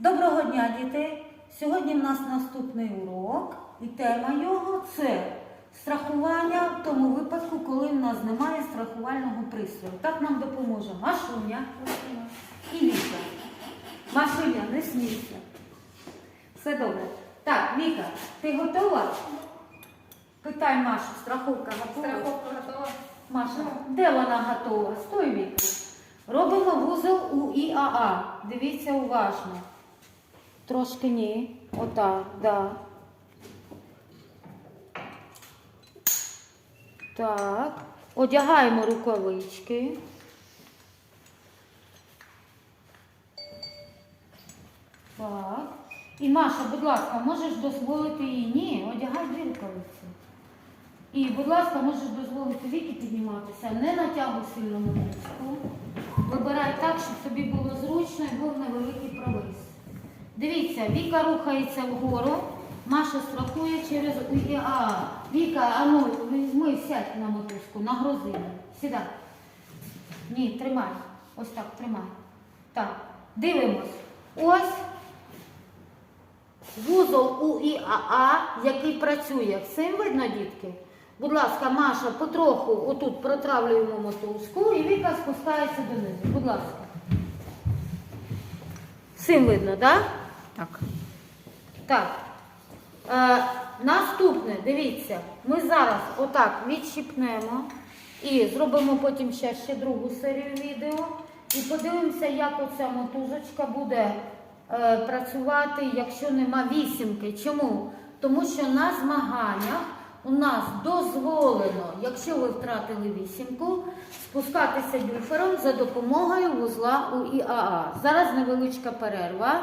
Доброго дня, діти! Сьогодні в нас наступний урок, і тема його це страхування в тому випадку, коли в нас немає страхувального пристрою. Так нам допоможе Машуня і Віка. Машуня, не смійся. Все добре. Так, Віка, ти готова? Питай Машу, страховка готова? Страховка готова. Маша, де вона готова? Стой, Віка. Робимо вузол у ІАА. Дивіться уважно. Трошки ні. Отак, да. Так. Одягаємо рукавички. Так. І Маша, будь ласка, можеш дозволити їй? Ні, одягай дві рукавиці. І, будь ласка, можеш дозволити віки підніматися, не натягуй сильно мотузку. Вибирай так, щоб тобі було зручно і був невеликий провис. Дивіться, Віка рухається вгору, Маша страхує через УІА. Віка, а ну, візьми, сядь на мотузку, нагрузи. її. Сідай. Ні, тримай. Ось так, тримай. Так, дивимось. Ось вузол УІАА, який працює. Всім видно, дітки? Будь ласка, Маша, потроху отут протравлюємо мотузку і Віка спускається донизу. Будь ласка. Всім видно, так? Да? Так. Так. Е, наступне, дивіться, ми зараз отак відщипнемо і зробимо потім ще, ще другу серію відео. І подивимося, як оця мотузочка буде е, працювати, якщо нема вісімки. Чому? Тому що на змаганнях у нас дозволено, якщо ви втратили вісімку, спускатися дюфером за допомогою вузла у ІАА. Зараз невеличка перерва.